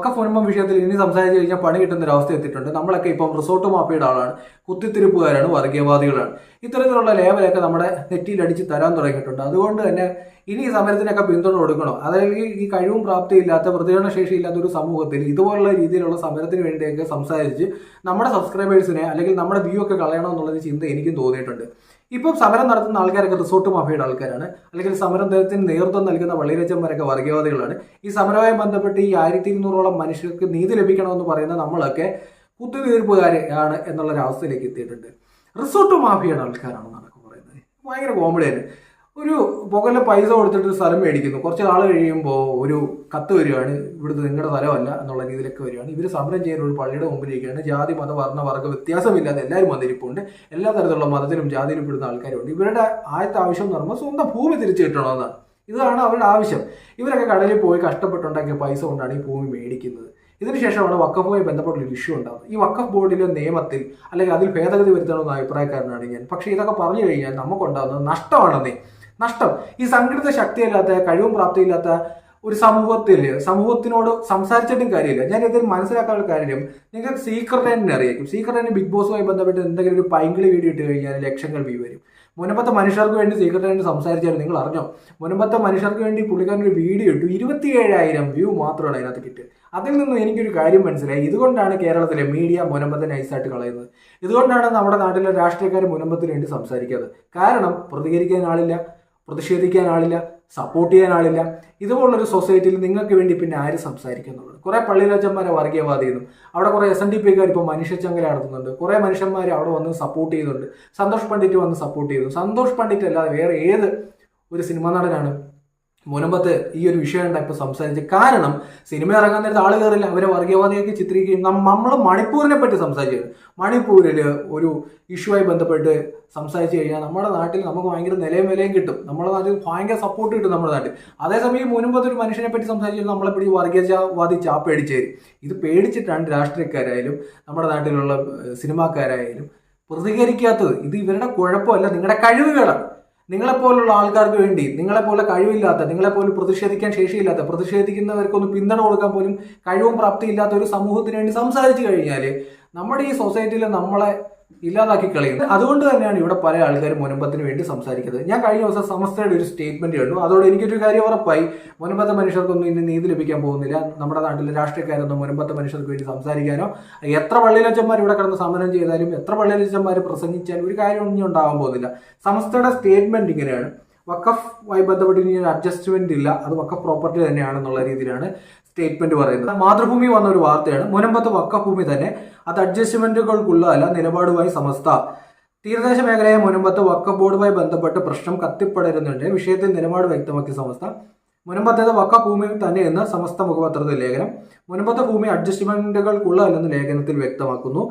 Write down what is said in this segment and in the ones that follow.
വക്കഫ് ഫോൺപം വിഷയത്തിൽ ഇനി സംസാരിച്ചു കഴിഞ്ഞാൽ പണി കിട്ടുന്ന ഒരു അവസ്ഥ എത്തിയിട്ടുണ്ട്. നമ്മളൊക്കെ ഇപ്പം റിസോർട്ട് മാഫിയുടെ ആളാണ്. കുത്തിത്തിരിപ്പുകാരാണ് വർഗീയവാദികളാണ്. ഇത്തരത്തിലുള്ള ലേബലൊക്കെ നമ്മുടെ നെറ്റിയിൽ അടിച്ച് തരാൻ തുടങ്ങിയിട്ടുണ്ട്. അതുകൊണ്ട് തന്നെ ഇനി ഈ സമരത്തിനൊക്കെ പിന്തുണ കൊടുക്കണോ. അതായത് ഈ- കഴിവും പ്രാപ്തിയില്ലാത്ത പ്രതികരണ ശേഷിയില്ലാത്ത ഒരു സമൂഹത്തിൽ ഇതുപോലുള്ള രീതിയിലുള്ള സമരത്തിന് വേണ്ടിയൊക്കെ സംസാരിച്ച് നമ്മുടെ സബ്സ്ക്രൈബേഴ്സിനെ അല്ലെങ്കിൽ നമ്മുടെ വ്യൂ ഒക്കെ കളയണമെന്നുള്ളൊരു ചിന്ത എനിക്കും തോന്നിയിട്ടുണ്ട്. ഇപ്പം സമരം നടത്തുന്ന ആൾക്കാരൊക്കെ റിസോർട്ട് മാഫിയുടെ ആൾക്കാരാണ്. അല്ലെങ്കിൽ സമരം സമരത്തിന് നേതൃത്വം നൽകുന്ന വള്ളിരച്ചന്മാരൊക്കെ വർഗീയവാദികളാണ്. ഈ സമരവുമായി ബന്ധപ്പെട്ട് ഈ ആയിരത്തി ഇരുന്നൂറോളം മനുഷ്യർക്ക് നീതി ലഭിക്കണമെന്ന് പറയുന്ന നമ്മളൊക്കെ കുത്തുതീർപ്പുകാരാണ് എന്നുള്ള ഒരു അവസ്ഥയിലേക്ക് എത്തിയിട്ടുണ്ട്. റിസോർട്ട് മാഫിയുടെ ആൾക്കാരാണെന്നാണ് പറയുന്നത്. ഭയങ്കര കോമഡിയാണ് ഒരു പുകല പൈസ കൊടുത്തിട്ട് സ്ഥലം മേടിക്കുന്നു. കുറച്ച് നാൾ കഴിയുമ്പോൾ ഒരു കത്ത് വരികയാണ് ഇവിടുത്തെ നിങ്ങളുടെ സ്ഥലമല്ല എന്നുള്ള രീതിയിലൊക്കെ വരികയാണ് ഇവർ സമരം ചെയ്യുന്ന ഒരു പള്ളിയുടെ മുമ്പിലിരിക്കുകയാണ്. ജാതി മത വർണ വർഗ വ്യത്യാസമില്ലാതെ എല്ലാവരും വന്നിരിപ്പുണ്ട്. എല്ലാ തരത്തിലുള്ള മതത്തിലും ജാതിയിലും പെടുന്ന ആൾക്കാരുണ്ട്. ഇവരുടെ ആദ്യത്തെ ആവശ്യം എന്ന് പറയുമ്പോൾ സ്വന്തം ഭൂമി തിരിച്ചു കിട്ടണമെന്നാണ്. ഇതാണ് അവരുടെ ആവശ്യം. ഇവരൊക്കെ കടലിൽ പോയി കഷ്ടപ്പെട്ടുണ്ടാക്കിയ പൈസ കൊണ്ടാണ് ഈ ഭൂമി മേടിക്കുന്നത്. ഇതിനുശേഷമാണ് വക്കഫുമായി ബന്ധപ്പെട്ട ഒരു ഇഷ്യൂ ഉണ്ടാകുന്നത് ഈ വക്കഫ് ബോർഡിലെ നിയമത്തിൽ അല്ലെങ്കിൽ അതിൽ ഭേദഗതി വരുത്തണമെന്ന അഭിപ്രായക്കാരനാണ് ഞാൻ. പക്ഷേ ഇതൊക്കെ പറഞ്ഞു കഴിഞ്ഞാൽ നമുക്കുണ്ടാകുന്നത് നഷ്ടമാണെന്നേ നഷ്ടം. ഈ സംഘടിത ശക്തിയില്ലാത്ത കഴിവും പ്രാപ്തിയില്ലാത്ത ഒരു സമൂഹത്തിൽ സമൂഹത്തിനോട് സംസാരിച്ചിട്ടും കാര്യമില്ല. ഞാൻ ഇതിൽ മനസ്സിലാക്കാനുള്ള കാര്യം നിങ്ങൾ സീക്രട്ട് തന്നെ അറിയിക്കും സീക്രട്ട് തന്നെ ബിഗ് ബോസുമായി ബന്ധപ്പെട്ട് എന്തെങ്കിലും ഒരു പൈങ്കിളി വീഡിയോ ഇട്ട് കഴിഞ്ഞാൽ ലക്ഷങ്ങൾ വ്യൂ വരും. മുനമ്പത്തെ മനുഷ്യർക്ക് വേണ്ടി സീക്രട്ട് തന്നെ സംസാരിച്ചാലും നിങ്ങൾ അറിഞ്ഞോ? മുൻപത്തെ മനുഷ്യർക്ക് വേണ്ടി പുള്ളിക്കാരൻ ഒരു വീഡിയോ ഇട്ടു ഇരുപത്തി ഏഴായിരം വ്യൂ മാത്രമാണ് അതിനകത്ത് കിട്ടുക. അതിൽ നിന്നും എനിക്കൊരു കാര്യം മനസ്സിലായി. ഇതുകൊണ്ടാണ് കേരളത്തിലെ മീഡിയ മുനമ്പത്തെ നൈസായിട്ട് കളയുന്നത്. ഇതുകൊണ്ടാണ് നമ്മുടെ നാട്ടിലെ രാഷ്ട്രീയക്കാർ മുനമ്പത്തിന് വേണ്ടി സംസാരിക്കാതെ കാരണം പ്രതികരിക്കാൻ ആളില്ല. പ്രതിഷേധിക്കാൻ ആളില്ല സപ്പോർട്ട് ചെയ്യാൻ ആളില്ല ഇതുപോലുള്ളൊരു സൊസൈറ്റിയിൽ നിങ്ങൾക്ക് വേണ്ടി പിന്നെ ആര് സംസാരിക്കുന്നുള്ളത് കുറെ പള്ളിരാജന്മാരെ വർഗീയവാദി ചെയ്യുന്നു അവിടെ കുറേ എസ് എൻ ഡി പിക്കാർ ഇപ്പോൾ മനുഷ്യച്ചങ്കല നടത്തുന്നുണ്ട്. കുറെ മനുഷ്യന്മാർ അവിടെ വന്ന് സപ്പോർട്ട് ചെയ്യുന്നുണ്ട്. സന്തോഷ് പണ്ഡിറ്റ് വന്ന് സപ്പോർട്ട് ചെയ്യുന്നു. സന്തോഷ് പണ്ഡിറ്റ് അല്ലാതെ വേറെ ഏത് ഒരു സിനിമാ നടനാണ് മുനമ്പത്ത് ഈ ഒരു വിഷയം ഉണ്ടായപ്പോൾ സംസാരിച്ച് കാരണം സിനിമ ഇറങ്ങാൻ നേരത്തെ ആൾ കയറില്ല അവരെ വർഗീയവാദിയൊക്കെ ചിത്രീകരിക്കും നമ്മൾ മണിപ്പൂരിനെ പറ്റി സംസാരിച്ചത്. മണിപ്പൂരിൽ ഒരു ഇഷ്യൂമായി ബന്ധപ്പെട്ട് സംസാരിച്ചു കഴിഞ്ഞാൽ നമ്മുടെ നാട്ടിൽ നമുക്ക് ഭയങ്കര നിലയും വിലയും കിട്ടും. നമ്മുടെ നാട്ടിൽ ഭയങ്കര സപ്പോർട്ട് കിട്ടും നമ്മുടെ നാട്ടിൽ അതേസമയം മുൻപത്തെ ഒരു മനുഷ്യനെ പറ്റി സംസാരിച്ചാൽ നമ്മളെ പിടി വർഗീയവാദി ചാ പേടിച്ചേരും ഇത് പേടിച്ചിട്ടാണ് രാഷ്ട്രീയക്കാരായാലും നമ്മുടെ നാട്ടിലുള്ള സിനിമാക്കാരായാലും പ്രതികരിക്കാത്തത്. ഇത് ഇവരുടെ കുഴപ്പമല്ല. നിങ്ങളുടെ കഴിവുകളാണ് നിങ്ങളെപ്പോലുള്ള ആൾക്കാർക്ക് വേണ്ടി നിങ്ങളെപ്പോലെ കഴിവില്ലാത്ത നിങ്ങളെപ്പോലെ പ്രതിഷേധിക്കാൻ ശേഷിയില്ലാത്ത പ്രതിഷേധിക്കുന്നവർക്കൊന്ന് പിന്തുണ കൊടുക്കാൻ പോലും കഴിവും പ്രാപ്തിയില്ലാത്ത ഒരു സമൂഹത്തിന് വേണ്ടി സംസാരിച്ചു കഴിഞ്ഞാൽ നമ്മുടെ ഈ സൊസൈറ്റിയിൽ നമ്മളെ ഇല്ലാതാക്കി കളയുന്നത്. അതുകൊണ്ട് തന്നെയാണ് ഇവിടെ പല ആൾക്കാരും മുനമ്പത്തിന് വേണ്ടി സംസാരിക്കുന്നത്. ഞാൻ കഴിഞ്ഞ ദിവസം സമസ്തയുടെ ഒരു സ്റ്റേറ്റ്മെന്റ് കണ്ടു. അതോടെ എനിക്കൊരു കാര്യം ഉറപ്പായി. മുനമ്പത്തെ മനുഷ്യർക്കൊന്നും ഇനി നീതി ലഭിക്കാൻ പോകുന്നില്ല. നമ്മുടെ നാട്ടിലെ രാഷ്ട്രീയക്കാരൊന്നും മുനമ്പത്തെ മനുഷ്യർക്ക് വേണ്ടി സംസാരിക്കാനോ എത്ര പള്ളിയിലച്ചന്മാർ ഇവിടെ കിടന്ന് സമരം ചെയ്താലും എത്ര പള്ളിയിലച്ചന്മാർ പ്രസംഗിച്ചാലും ഒരു കാര്യം ഒന്നും ഉണ്ടാവാൻ പോകുന്നില്ല. സമസ്തയുടെ സ്റ്റേറ്റ്മെന്റ് ഇങ്ങനെയാണ്. വക്കഫുമായി ബന്ധപ്പെട്ട് ഇനി അഡ്ജസ്റ്റ്മെന്റ് ഇല്ല. അത് വക്കഫ് പ്രോപ്പർട്ടി തന്നെയാണെന്നുള്ള രീതിയിലാണ്. സ്റ്റേറ്റ്മെന്റ് പറയുന്നത്. മാതൃഭൂമി വന്ന ഒരു വാർത്തയാണ്. മുനമ്പത്ത് വക്കഭൂമി തന്നെ അത് അഡ്ജസ്റ്റ്മെന്റുകൾക്കുള്ളതല്ല നിലപാടുമായി സമസ്ത. തീരദേശ മേഖലയെ മുനമ്പത്ത് വക്കഫ് ബോർഡുമായി ബന്ധപ്പെട്ട് പ്രശ്നം കത്തിപ്പടരുന്നുണ്ട്. വിഷയത്തിൽ നിലപാട് വ്യക്തമാക്കിയ സമസ്ത. മുനമ്പത്തേത് വക്ക ഭൂമി തന്നെയെന്ന് സമസ്ത മുഖപത്രത്തിൽ ലേഖനം. മുനമ്പത്തെ ഭൂമി അഡ്ജസ്റ്റ്മെന്റുകൾക്കുള്ളതല്ലെന്ന് ലേഖനത്തിൽ വ്യക്തമാക്കുന്നു.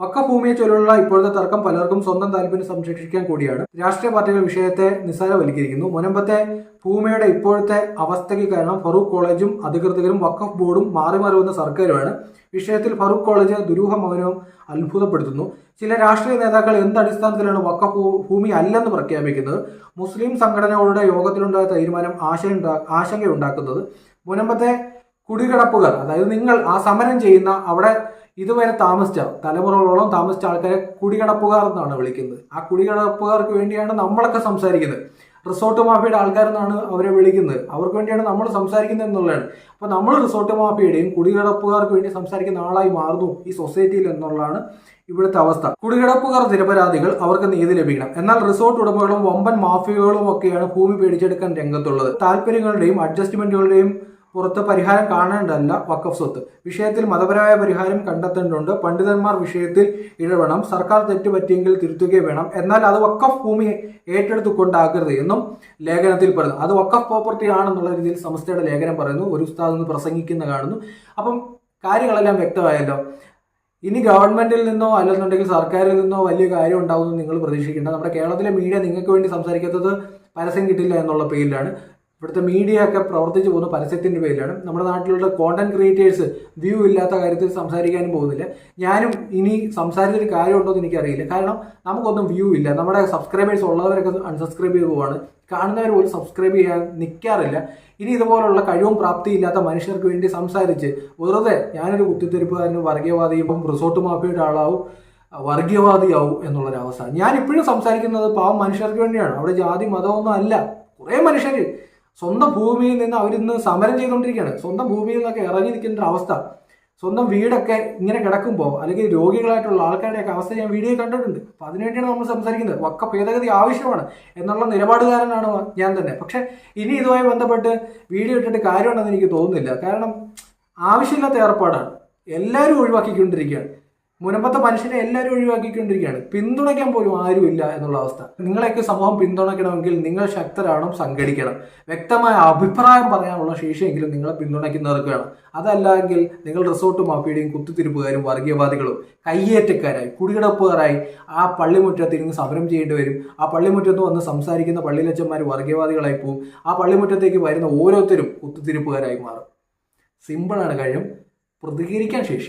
വക്കഫ് ഭൂമിയെ ചൊല്ലുള്ള ഇപ്പോഴത്തെ തർക്കം പലർക്കും സ്വന്തം താല്പര്യം സംരക്ഷിക്കാൻ കൂടിയാണ്. രാഷ്ട്രീയ പാർട്ടികൾ വിഷയത്തെ നിസ്സാരവൽക്കരിക്കുന്നു. മുനമ്പത്തെ ഭൂമിയുടെ ഇപ്പോഴത്തെ അവസ്ഥയ്ക്ക് കാരണം ഫറൂഖ് കോളേജും അധികൃതരും വക്കഫ് ബോർഡും മാറി മാറി വന്ന സർക്കാരുമാണ്. വിഷയത്തിൽ ഫറൂഖ് കോളേജ് ദുരൂഹ മൗനവും അത്ഭുതപ്പെടുത്തുന്നു. ചില രാഷ്ട്രീയ നേതാക്കൾ എന്ത് അടിസ്ഥാനത്തിലാണ് വക്കഫ് ഭൂമി അല്ലെന്ന് പ്രഖ്യാപിക്കുന്നത്? മുസ്ലിം സംഘടനകളുടെ യോഗത്തിലുണ്ടായ തീരുമാനം ആശങ്ക ആശങ്കയുണ്ടാക്കുന്നത്. മുനമ്പത്തെ കുടികിടപ്പുകാർ അതായത് നിങ്ങൾ ആ സമരം ചെയ്യുന്ന അവിടെ ഇതുവരെ താമസിച്ച തലമുറകളോളം താമസിച്ച ആൾക്കാരെ കുടികിടപ്പുകാർ എന്നാണ് വിളിക്കുന്നത്. ആ കുടികിടപ്പുകാർക്ക് വേണ്ടിയാണ് നമ്മളൊക്കെ സംസാരിക്കുന്നത്. റിസോർട്ട് മാഫിയുടെ ആൾക്കാരെന്നാണ് അവരെ വിളിക്കുന്നത്. അവർക്ക് വേണ്ടിയാണ് നമ്മൾ സംസാരിക്കുന്നത് എന്നുള്ളതാണ്. അപ്പൊ നമ്മൾ റിസോർട്ട് മാഫിയുടെയും കുടികിടപ്പുകാർക്ക് വേണ്ടി സംസാരിക്കുന്ന ആളായി മാറുന്നു ഈ സൊസൈറ്റിയിൽ എന്നുള്ളതാണ് ഇവിടുത്തെ അവസ്ഥ. കുടികിടപ്പുകാർ നിരപരാധികൾ അവർക്ക് നീതി ലഭിക്കണം. എന്നാൽ റിസോർട്ട് ഉടമകളും വമ്പൻ മാഫിയകളും ഒക്കെയാണ് ഭൂമി പേടിച്ചെടുക്കാൻ രംഗത്തുള്ളത്. താല്പര്യങ്ങളുടെയും അഡ്ജസ്റ്റ്മെന്റുകളുടെയും പുറത്ത് പരിഹാരം കാണേണ്ടതല്ല വക്കഫ് സ്വത്ത്. വിഷയത്തിൽ മതപരമായ പരിഹാരം കണ്ടെത്തേണ്ടതുണ്ട്. പണ്ഡിതന്മാർ വിഷയത്തിൽ ഇടപെടണം. സർക്കാർ തെറ്റുപറ്റിയെങ്കിൽ തിരുത്തുകയും വേണം. എന്നാൽ അത് വക്കഫ് ഭൂമി ഏറ്റെടുത്തുകൊണ്ടാകരുത് എന്നും ലേഖനത്തിൽ പറയുന്നു. അത് വക്കഫ് പ്രോപ്പർട്ടി ആണെന്നുള്ള രീതിയിൽ സംസ്ഥയുടെ ലേഖനം പറയുന്നു. ഒരു ഉസ്താദ് നിന്ന് പ്രസംഗിക്കുന്ന കാണുന്നു. അപ്പം കാര്യങ്ങളെല്ലാം വ്യക്തമായല്ലോ. ഇനി ഗവൺമെന്റിൽ നിന്നോ അല്ലെന്നുണ്ടെങ്കിൽ സർക്കാരിൽ നിന്നോ വലിയ കാര്യം ഉണ്ടാവുമെന്ന് നിങ്ങൾ പ്രതീക്ഷിക്കേണ്ട. നമ്മുടെ കേരളത്തിലെ മീഡിയ നിങ്ങൾക്ക് വേണ്ടി സംസാരിക്കാത്തത് പരസ്യം കിട്ടില്ല എന്നുള്ള പേരിലാണ്. ഇവിടുത്തെ മീഡിയ ഒക്കെ പ്രവർത്തിച്ചു പോകുന്ന പരസ്യത്തിന്റെ പേരിലാണ്. നമ്മുടെ നാട്ടിലുള്ള കോണ്ടന്റ് ക്രിയേറ്റേഴ്സ് വ്യൂ ഇല്ലാത്ത കാര്യത്തിൽ സംസാരിക്കാനും പോകുന്നില്ല. ഞാനും ഇനി സംസാരിച്ചൊരു കാര്യമുണ്ടോ എന്ന് എനിക്കറിയില്ല. കാരണം നമുക്കൊന്നും വ്യൂ ഇല്ല. നമ്മുടെ സബ്സ്ക്രൈബേഴ്സ് ഉള്ളവരൊക്കെ അൺസബ്സ്ക്രൈബ് ചെയ്ത് പോവാണ്. കാണുന്നവർ പോലും സബ്സ്ക്രൈബ് ചെയ്യാൻ നിൽക്കാറില്ല ഇനി ഇതുപോലുള്ള കഴിവും പ്രാപ്തി ഇല്ലാത്ത മനുഷ്യർക്ക് വേണ്ടി സംസാരിച്ച് വെറുതെ ഞാനൊരു കുത്തിത്തിരിപ്പുകാരനും വർഗീയവാദിയും റിസോർട്ട് മാഫിയുടെ ആളാവും വർഗീയവാദിയാവും എന്നുള്ളൊരവസ്ഥ. ഞാൻ ഇപ്പോഴും സംസാരിക്കുന്നത് പാവം മനുഷ്യർക്ക് വേണ്ടിയാണ്. അവിടെ ജാതി മതമൊന്നും അല്ല. കുറേ മനുഷ്യർ സ്വന്തം ഭൂമിയിൽ നിന്ന് അവരിന്ന് സമരം ചെയ്തുകൊണ്ടിരിക്കുകയാണ് സ്വന്തം ഭൂമിയിൽ നിന്നൊക്കെ ഇറങ്ങി ഒരു അവസ്ഥ. സ്വന്തം വീടൊക്കെ ഇങ്ങനെ കിടക്കുമ്പോൾ അല്ലെങ്കിൽ രോഗികളായിട്ടുള്ള ആൾക്കാരുടെയൊക്കെ അവസ്ഥ ഞാൻ വീഡിയോ കണ്ടിട്ടുണ്ട്. അപ്പം അതിനുവേണ്ടിയാണ് നമ്മൾ സംസാരിക്കുന്നത്. വക്ക ഭേദഗതി ആവശ്യമാണ് എന്നുള്ള നിലപാടുകാരനാണ് ഞാൻ തന്നെ. പക്ഷേ ഇനി ഇതുമായി ബന്ധപ്പെട്ട് വീഡിയോ ഇട്ടിട്ട് കാര്യമുണ്ടെന്ന് എനിക്ക് തോന്നുന്നില്ല. കാരണം ആവശ്യമില്ലാത്ത ഏർപ്പാടാണ്. എല്ലാവരും ഒഴിവാക്കിക്കൊണ്ടിരിക്കുകയാണ്. മുനമ്പത്തെ മനുഷ്യനെ എല്ലാവരും ഒഴിവാക്കിക്കൊണ്ടിരിക്കുകയാണ്. പിന്തുണയ്ക്കാൻ പോലും ആരുമില്ല എന്നുള്ള അവസ്ഥ. നിങ്ങളെയൊക്കെ സമൂഹം പിന്തുണയ്ക്കണമെങ്കിൽ നിങ്ങൾ ശക്തരാണോ സംഘടിക്കണം. വ്യക്തമായ അഭിപ്രായം പറയാനുള്ള ശേഷിയെങ്കിലും നിങ്ങളെ പിന്തുണയ്ക്കുന്നവർക്ക് വേണം അതല്ലെങ്കിൽ നിങ്ങൾ റിസോർട്ട് മാഫിയുടെയും കുത്തിത്തിരിപ്പുകാരും വർഗീയവാദികളും കയ്യേറ്റക്കാരായി കുടികിടപ്പുകാരായി ആ പള്ളിമുറ്റത്ത് ഇരുന്ന് സമരം ചെയ്യേണ്ടി വരും. ആ പള്ളിമുറ്റത്ത് വന്ന് സംസാരിക്കുന്ന പള്ളിയിലച്ചന്മാർ വർഗീയവാദികളായി പോവും. ആ പള്ളിമുറ്റത്തേക്ക് വരുന്ന ഓരോരുത്തരും കുത്തിത്തിരിപ്പുകാരായി മാറും. സിമ്പിളാണ് കാര്യം. പ്രതികരിക്കാൻ ശേഷി